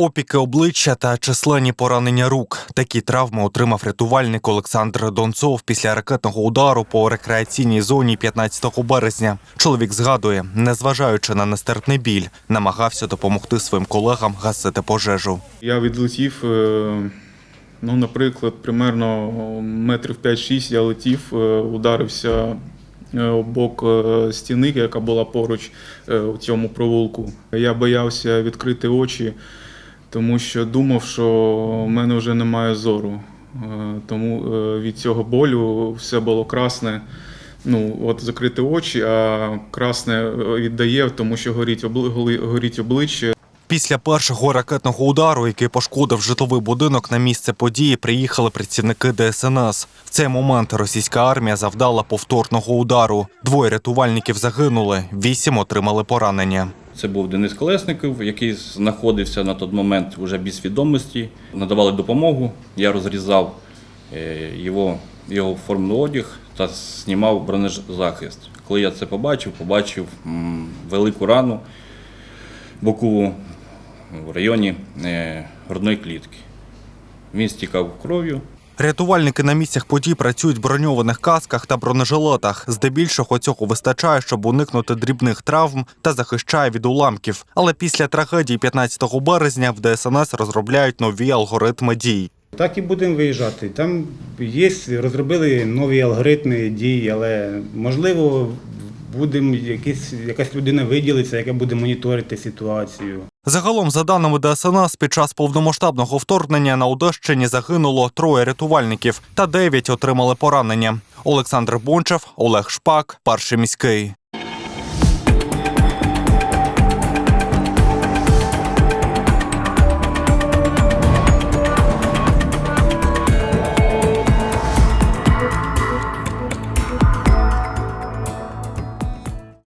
Опіки обличчя та численні поранення рук. Такі травми отримав рятувальник Олександр Донцов після ракетного удару по рекреаційній зоні 15 березня. Чоловік згадує, незважаючи на нестерпний біль, намагався допомогти своїм колегам гасити пожежу. Я відлетів, е, ну, наприклад, примерно метрів 5-6 я летів, е, ударився е, бок стіни, яка була поруч у цьому провулку. Я боявся відкрити очі, тому що думав, що в мене вже немає зору. Е, Тому е, від цього болю все було красне. Ну, от закрити очі, а красне віддає, тому що горить, обли- горить обличчя. Після першого ракетного удару, який пошкодив житловий будинок, на місце події приїхали працівники ДСНС. В цей момент російська армія завдала повторного удару. Двоє рятувальників загинули, вісім отримали поранення. Це був Денис Колесников, який знаходився на той момент вже без свідомості. Надавали допомогу. Я розрізав е, його, його формний одяг та знімав бронезахист. Коли я це побачив, побачив велику рану бокову в районі е, грудної клітки. Він стікав кров'ю. Рятувальники на місцях подій працюють в броньованих касках та бронежилетах. Здебільшого цього вистачає, щоб уникнути дрібних травм та захищає від уламків. Але після трагедії 15 березня в ДСНС розробляють нові алгоритми дій. Так і будемо виїжджати. Там є, розробили нові алгоритми дій, але можливо будемо якісь, якась людина виділиться, яка буде моніторити ситуацію. Загалом, за даними ДСНС, під час повномасштабного вторгнення на Одещині загинуло троє рятувальників та дев'ять отримали поранення. Олександр Бончев, Олег Шпак, перший міський.